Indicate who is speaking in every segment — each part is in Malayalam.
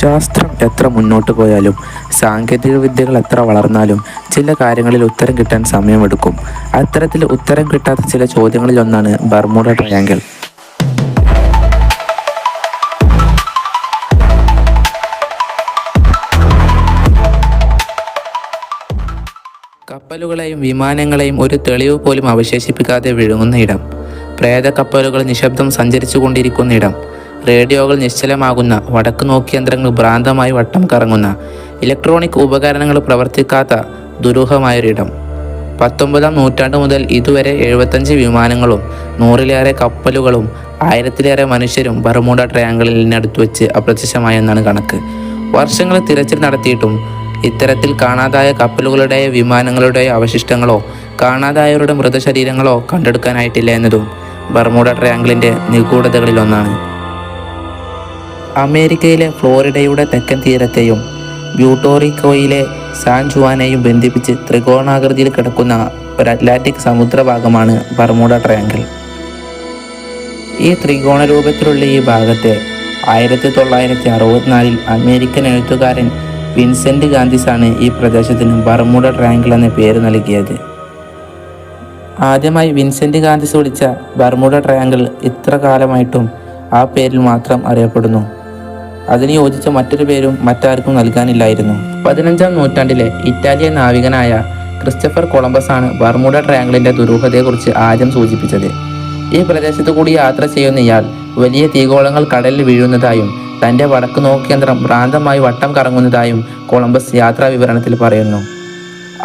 Speaker 1: ശാസ്ത്രം എത്ര മുന്നോട്ട് പോയാലും സാങ്കേതിക വിദ്യകൾ എത്ര വളർന്നാലും ചില കാര്യങ്ങളിൽ ഉത്തരം കിട്ടാൻ സമയമെടുക്കും. അത്തരത്തിൽ ഉത്തരം കിട്ടാത്ത ചില ചോദ്യങ്ങളിൽ ഒന്നാണ് ബർമുഡ ട്രയാങ്കിൾ കപ്പലുകളെയും വിമാനങ്ങളെയും ഒരു തെളിവ് പോലും അവശേഷിപ്പിക്കാതെ വിഴുങ്ങുന്ന ഇടം. പ്രേത കപ്പലുകൾ നിശബ്ദം സഞ്ചരിച്ചു കൊണ്ടിരിക്കുന്ന ഇടം. റേഡിയോകൾ നിശ്ചലമാകുന്ന വടക്ക് നോക്കിയന്ത്രങ്ങൾ ഭ്രാന്തമായി വട്ടം കറങ്ങുന്ന ഇലക്ട്രോണിക് ഉപകരണങ്ങൾ പ്രവർത്തിക്കാത്ത ദുരൂഹമായൊരിടം. പത്തൊമ്പതാം നൂറ്റാണ്ട് മുതൽ ഇതുവരെ എഴുപത്തഞ്ച് വിമാനങ്ങളും നൂറിലേറെ കപ്പലുകളും ആയിരത്തിലേറെ മനുഷ്യരും ബർമൂഡ ട്രയാങ്കിളിനടുത്ത് വെച്ച് അപ്രത്യക്ഷമായെന്നാണ് കണക്ക്. വർഷങ്ങൾ തിരച്ചിൽ നടത്തിയിട്ടും ഇത്തരത്തിൽ കാണാതായ കപ്പലുകളുടെയോ വിമാനങ്ങളുടെയോ അവശിഷ്ടങ്ങളോ കാണാതായവരുടെ മൃതശരീരങ്ങളോ കണ്ടെടുക്കാനായിട്ടില്ല എന്നതും ബർമൂഡ ട്രയാങ്കിളിന്റെ നിഗൂഢതകളിലൊന്നാണ്. അമേരിക്കയിലെ ഫ്ലോറിഡയുടെ തെക്കൻ തീരത്തെയും ബ്യൂട്ടോറിക്കോയിലെ സാൻ ജുവാനെയും ബന്ധിപ്പിച്ച് ത്രികോണാകൃതിയിൽ കിടക്കുന്ന ഒരു അറ്റ്ലാന്റിക് സമുദ്രഭാഗമാണ് ബർമൂഡ ട്രയാങ്കിൾ. ഈ ത്രികോണ രൂപത്തിലുള്ള ഈ ഭാഗത്തെ ആയിരത്തി തൊള്ളായിരത്തി അറുപത്തിനാലിൽ അമേരിക്കൻ എഴുത്തുകാരൻ വിൻസെന്റ് ഗാന്ധിസാണ് ഈ പ്രദേശത്തിന് ബർമൂഡ ട്രയാങ്കിൾ എന്ന പേര് നൽകിയത്. ആദ്യമായി വിൻസെന്റ് ഗാന്ധിസ് വിളിച്ച ബർമൂഡ ട്രയാങ്കിൾ ഇത്ര കാലമായിട്ടും ആ പേരിൽ മാത്രം അറിയപ്പെടുന്നു. അതിന് യോജിച്ച മറ്റൊരു പേരും മറ്റാർക്കും നൽകാനില്ലായിരുന്നു. പതിനഞ്ചാം നൂറ്റാണ്ടിലെ ഇറ്റാലിയൻ നാവികനായ ക്രിസ്റ്റഫർ കൊളംബസ് ആണ് ബർമൂഡ ട്രയാങ്കിളിന്റെ ദുരൂഹതയെക്കുറിച്ച് ആദ്യം സൂചിപ്പിച്ചത്. ഈ പ്രദേശത്തു കൂടി യാത്ര ചെയ്യുന്ന ഇയാൾ വലിയ തീകോളങ്ങൾ കടലിൽ വീഴുന്നതായും തന്റെ വടക്ക് നോക്കേന്ദ്രം ഭ്രാന്തമായി വട്ടം കറങ്ങുന്നതായും കൊളംബസ് യാത്രാ വിവരണത്തിൽ പറയുന്നു.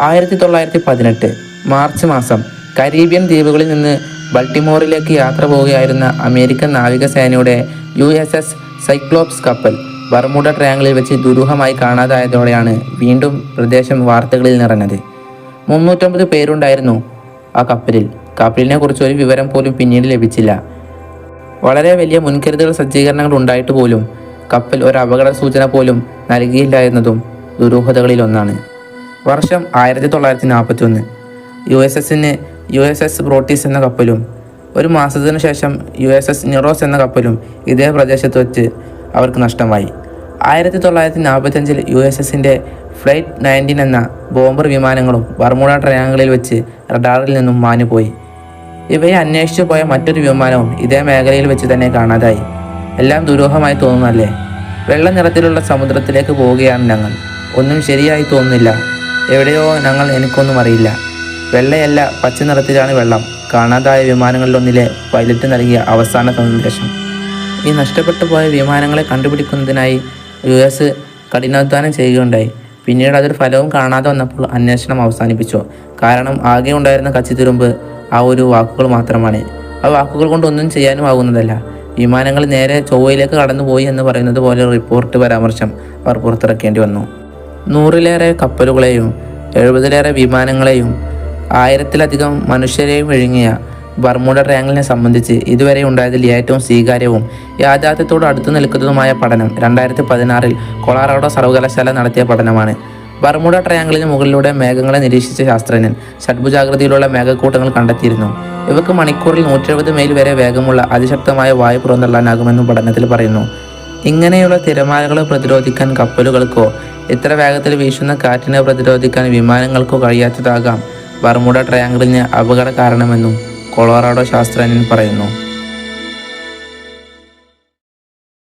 Speaker 1: ആയിരത്തി തൊള്ളായിരത്തി പതിനെട്ട് മാർച്ച് മാസം കരീബിയൻ ദ്വീപുകളിൽ നിന്ന് ബൾട്ടിമോറിലേക്ക് യാത്ര പോവുകയായിരുന്ന അമേരിക്കൻ നാവികസേനയുടെ യു എസ് എസ് സൈക്ലോപ്സ് കപ്പൽ ബർമുഡ ട്രയാങ്കിളിൽ വെച്ച് ദുരൂഹമായി കാണാതായതോടെയാണ് വീണ്ടും പ്രദേശം വാർത്തകളിൽ നിറഞ്ഞത്. മുന്നൂറ്റമ്പത് പേരുണ്ടായിരുന്നു ആ കപ്പലിൽ. കപ്പലിനെ കുറിച്ച് ഒരു വിവരം പോലും പിന്നീട് ലഭിച്ചില്ല. വളരെ വലിയ മുൻകരുതൽ സജ്ജീകരണങ്ങൾ ഉണ്ടായിട്ട് പോലും കപ്പൽ ഒരു അപകട സൂചന പോലും നൽകിയില്ല എന്നതും ദുരൂഹതകളിലൊന്നാണ് വർഷം ആയിരത്തി തൊള്ളായിരത്തി നാൽപ്പത്തി ഒന്ന് യു എസ് എസിന് യു എസ് എസ് ബ്രോട്ടീസ് എന്ന കപ്പലും ഒരു മാസത്തിനു ശേഷം യു എസ് എസ് നിറോസ് എന്ന കപ്പലും ഇതേ പ്രദേശത്ത് വെച്ച് അവർക്ക് നഷ്ടമായി. ആയിരത്തി തൊള്ളായിരത്തി നാൽപ്പത്തഞ്ചിൽ യു എസ് എസിന്റെ ഫ്ലൈറ്റ് നയന്റീൻ എന്ന ബോംബർ വിമാനങ്ങളും ബർമുഡ ട്രയാങ്കിളിൽ വെച്ച് റഡാറിൽ നിന്നും മാഞ്ഞുപോയി. ഇവയെ അന്വേഷിച്ചു പോയ മറ്റൊരു വിമാനവും ഇതേ മേഖലയിൽ വെച്ച് തന്നെ കാണാതായി. എല്ലാം ദുരൂഹമായി തോന്നുന്നല്ലേ വെള്ള നിറത്തിലുള്ള സമുദ്രത്തിലേക്ക് പോവുകയാണ് ഞങ്ങൾ. ഒന്നും ശരിയായി തോന്നുന്നില്ല. എവിടെയോ ഞങ്ങൾ എനിക്കൊന്നും അറിയില്ല. വെള്ളയല്ല പച്ച നിറത്തിലാണ് വെള്ളം. കാണാതായ വിമാനങ്ങളിലൊന്നിലെ പൈലറ്റ് നൽകിയ അവസാന സന്ദേശം. ഈ നഷ്ടപ്പെട്ടു പോയ വിമാനങ്ങളെ കണ്ടുപിടിക്കുന്നതിനായി യു എസ് കഠിനാധ്വാനം ചെയ്യുകയുണ്ടായി. പിന്നീട് അതൊരു ഫലവും കാണാതെ വന്നപ്പോൾ അന്വേഷണം അവസാനിപ്പിച്ചു. കാരണം ആകെ ഉണ്ടായിരുന്ന കച്ചിത്തുരുമ്പ് ആ ഒരു വാക്കുകൾ മാത്രമാണ്. ആ വാക്കുകൾ കൊണ്ടൊന്നും ചെയ്യാനും ആകുന്നതല്ല വിമാനങ്ങൾ നേരെ ചൊവ്വയിലേക്ക് കടന്നുപോയി എന്ന് പറയുന്നത് പോലെ റിപ്പോർട്ട് പരാമർശം അവർ പുറത്തിറക്കേണ്ടി വന്നു. നൂറിലേറെ കപ്പലുകളെയും എഴുപതിലേറെ വിമാനങ്ങളെയും ആയിരത്തിലധികം മനുഷ്യരെയും വിഴുങ്ങിയ ബർമുഡ ട്രയാങ്കിളിനെ സംബന്ധിച്ച് ഇതുവരെ ഉണ്ടായതിൽ ഏറ്റവും സ്വീകാര്യവും യാഥാർത്ഥ്യത്തോട് അടുത്തു നിൽക്കുന്നതുമായ പഠനം രണ്ടായിരത്തി പതിനാറിൽ കൊളാറാഡോ സർവകലാശാല നടത്തിയ പഠനമാണ്. ബർമുഡ ട്രയാങ്കിളിന് മുകളിലൂടെ മേഘങ്ങളെ നിരീക്ഷിച്ച ശാസ്ത്രജ്ഞൻ ഷഡ്ഭുജാകൃതിയിലുള്ള മേഘക്കൂട്ടങ്ങൾ കണ്ടെത്തിയിരുന്നു. ഇവക്ക് മണിക്കൂറിൽ നൂറ്റെഴുപത് മൈൽ വരെ വേഗമുള്ള അതിശക്തമായ വായു പുറന്തള്ളാനാകുമെന്നും പഠനത്തിൽ പറയുന്നു. ഇങ്ങനെയുള്ള തിരമാലകളെ പ്രതിരോധിക്കാൻ കപ്പലുകൾക്കോ ഇത്ര വേഗത്തിൽ വീശുന്ന കാറ്റിനെ പ്രതിരോധിക്കാൻ വിമാനങ്ങൾക്കോ കഴിയാത്തതാകാം. ബർമുഡ ട്രയാങ്കിളിന് അപകട കാരണമെന്നും കൊളോറാഡോ ശാസ്ത്രജ്ഞൻ പറയുന്നു.